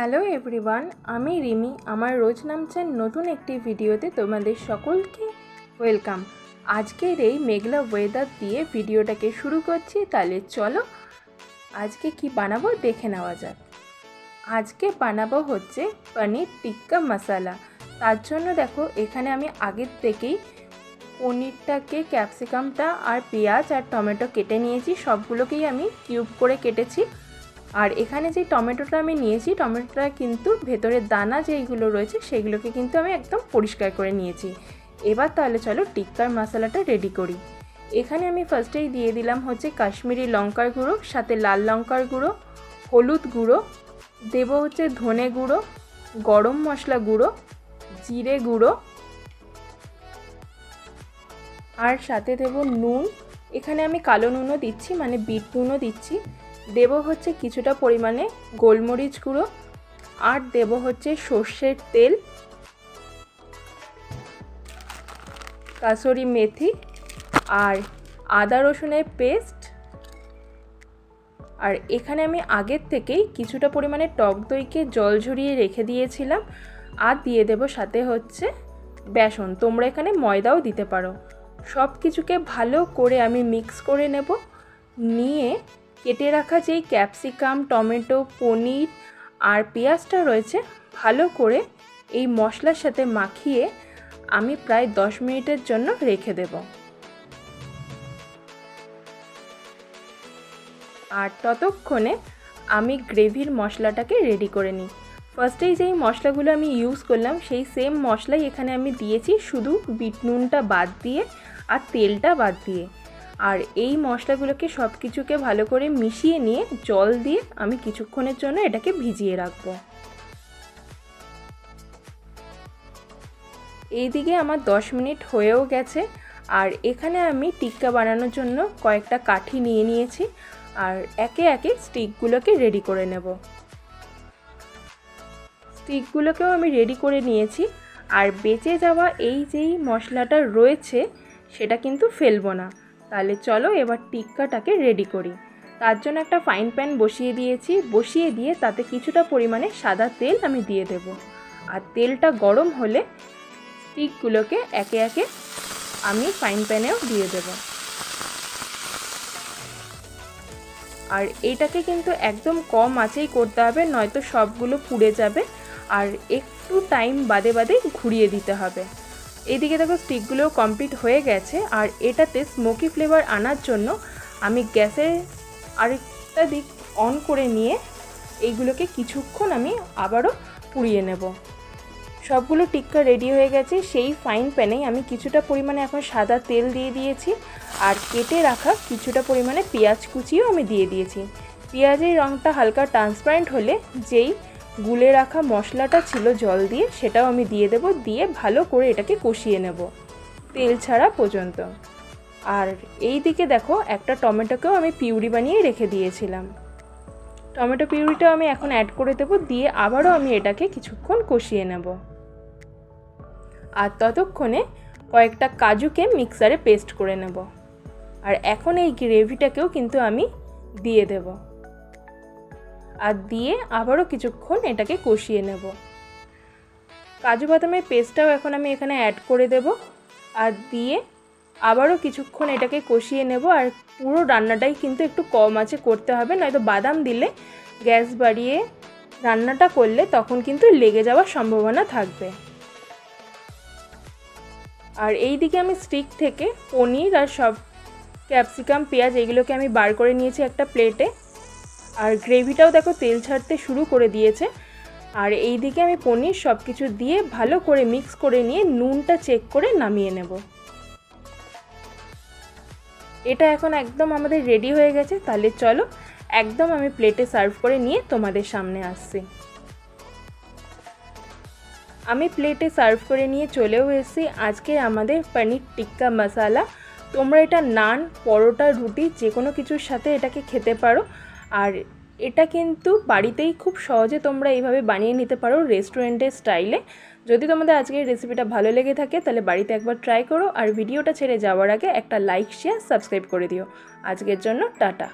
Hello everyone, আমি রিমি। আমার রোজ নামছেন নতুন একটি ভিডিওতে তোমাদের সকলকে ওয়েলকাম। আজকের এই মেঘলা ওয়েদার দিয়ে ভিডিওটাকে শুরু করছি, তাহলে চলো আজকে কি বানাবো দেখে নেওয়া যাক। আজকে বানাবো হচ্ছে পনির টিক্কা মশালা। তার জন্য দেখো, এখানে আমি আগের থেকেই পনিরটাকে ক্যাপসিকামটা আর পেঁয়াজ আর টমেটো কেটে নিয়েছি। সবগুলোকেই আমি কিউব করে কেটেছি। আর এখানে যে টমেটোটা আমি নিয়েছি, টমেটোটা কিন্তু ভেতরের দানা যেইগুলো রয়েছে, সেগুলোকে কিন্তু আমি একদম পরিষ্কার করে নিয়েছি। এবার তাহলে চলো টিক্কার মশলাটা রেডি করি। এখানে আমি ফার্স্টেই দিয়ে দিলাম হচ্ছে কাশ্মীরি লঙ্কার গুঁড়ো, সাথে লাল লঙ্কার গুঁড়ো, হলুদ গুঁড়ো, দেবো হচ্ছে ধনে গুঁড়ো, গরম মশলা গুঁড়ো, জিরে গুঁড়ো, আর সাথে দেব নুন। এখানে আমি কালো নুনও দিচ্ছি মানে বিট নুনও দিচ্ছি। দেব হচ্ছে কিছুটা পরিমাণে গোলমরিচ গুঁড়ো, আর দেব হচ্ছে সর্ষের তেল, কাসরি মেথি, আর আদা রসুনের পেস্ট। আর এখানে আমি আগের থেকেই কিছুটা পরিমাণে টক দইকে জল ঝরিয়ে রেখে দিয়েছিলাম, আর দিয়ে দেব সাথে হচ্ছে বেসন। তোমরা এখানে ময়দাও দিতে পারো। সব কিছুকে ভালো করে আমি মিক্স করে নেব, নিয়ে কেটে রাখা যেই ক্যাপসিকাম, টমেটো, পনির আর পেঁয়াজটা রয়েছে, ভালো করে এই মশলার সাথে মাখিয়ে আমি প্রায় দশ মিনিটের জন্য রেখে দেব। আর ততক্ষণে আমি গ্রেভির মশলাটাকে রেডি করে নিই। ফার্স্টেই যেই মশলাগুলো আমি ইউজ করলাম, সেই সেম মশলাই এখানে আমি দিয়েছি শুধু বিট নুনটা বাদ দিয়ে আর তেলটা বাদ দিয়ে। আর এই মশলাগুলোকে সব কিছুকে ভালো করে মিশিয়ে নিয়ে জল দিয়ে আমি কিছুক্ষণের জন্য এটাকে ভিজিয়ে রাখব। এইদিকে আমার দশ মিনিট হয়েও গেছে আর এখানে আমি টিক্কা বানানোর জন্য কয়েকটা কাঠি নিয়ে নিয়েছি আর একে একে স্টিকগুলোকে রেডি করে নেব। স্টিকগুলোকেও আমি রেডি করে নিয়েছি আর বেঁচে যাওয়া এই যেই মশলাটা রয়েছে সেটা কিন্তু ফেলব না। তাহলে চলো এবার টিক্কাটাকে রেডি করি। তার জন্য একটা ফাইন প্যান বসিয়ে দিয়েছি। বসিয়ে দিয়ে তাতে কিছুটা পরিমাণে সাদা তেল আমি দিয়ে দেব। আর তেলটা গরম হলে স্টিকগুলোকে একে একে আমি ফাইন প্যানেও দিয়ে দেব। আর এটাকে কিন্তু একদম কম আঁচেই করতে হবে, নয়তো সবগুলো পুড়ে যাবে। আর একটু টাইম বাদে বাদে ঘুরিয়ে দিতে হবে। এইদিকে দেখো স্টিকগুলো কমপ্লিট হয়ে গেছে, আর এটাতে স্মোকি ফ্লেভার আনার জন্য আমি গ্যাসের আরেকটা দিক অন করে নিয়ে এইগুলোকে কিছুক্ষণ আমি আবারও পুড়িয়ে নেব। সবগুলো টিক্কা রেডি হয়ে গেছে, সেই ফাইন প্যানেই আমি কিছুটা পরিমাণে এখন সাদা তেল দিয়ে দিয়েছি, আর কেটে রাখা কিছুটা পরিমাণে পেঁয়াজ কুচিও আমি দিয়ে দিয়েছি। পেঁয়াজের রঙটা হালকা ট্রান্সপারেন্ট হলে যেই গুলে রাখা মশলাটা ছিল জল দিয়ে, সেটাও আমি দিয়ে দেব, দিয়ে ভালো করে এটাকে কষিয়ে নেব, তেল ছাড়া পর্যন্ত। আর এই দিকে দেখো, একটা টমেটোকেও আমি পিউরি বানিয়ে রেখে দিয়েছিলাম। টমেটো পিউরিটাও আমি এখন অ্যাড করে দেবো, দিয়ে আবারও আমি এটাকে কিছুক্ষণ কষিয়ে নেব। আর ততক্ষণে কয়েকটা কাজুকে মিক্সারে পেস্ট করে নেব। আর এখন এই গ্রেভিটাকেও কিন্তু আমি দিয়ে দেবো। আর দিয়ে আবারও কিছুক্ষণ এটাকে কষিয়ে নেব। কাজু বাদামের পেস্টটাও এখন আমি এখানে অ্যাড করে দেব আর দিয়ে আবারও কিছুক্ষণ এটাকে কষিয়ে নেব আর পুরো রান্নাটাই কিন্তু একটু কম আছে করতে হবে, নয়তো বাদাম দিলে, গ্যাস বাড়িয়ে রান্নাটা করলে তখন কিন্তু লেগে যাওয়ার সম্ভাবনা থাকবে। আর এই দিকে আমি স্টিক থেকে পনির আর সব ক্যাপসিকাম পেঁয়াজ এগুলোকে আমি বার করে নিয়েছি একটা প্লেটে আর গ্রেভিটাও দেখো তেল ছাড়তে শুরু করে দিয়েছে। আর এই দিকে আমি পনির সব কিছু দিয়ে ভালো করে মিক্স করে নিয়ে নুনটা চেক করে নামিয়ে নেব। এটা এখন একদম আমাদের রেডি হয়ে গেছে, তাহলে চলো একদম আমি প্লেটে সার্ভ করে নিয়ে তোমাদের সামনে আসছি। আমি প্লেটে সার্ভ করে নিয়ে চলেও এসেছি। আজকে আমাদের পনির টিক্কা মশালা তোমরা এটা নান, পরোটা, রুটি যে কোনো কিছুর সাথে এটাকে খেতে পারো। আর এটা কিন্তু বাড়িতেই খুব সহজে তোমরা এইভাবে বানিয়ে নিতে পারো রেস্টুরেন্টের স্টাইলে। যদি তোমাদের আজকের রেসিপিটা ভালো লেগে থাকে, তাহলে বাড়িতে একবার ট্রাই করো। আর ভিডিওটা ছেড়ে যাওয়ার আগে একটা লাইক শেয়ার সাবস্ক্রাইব করে দিও। আজকের জন্য টাটা।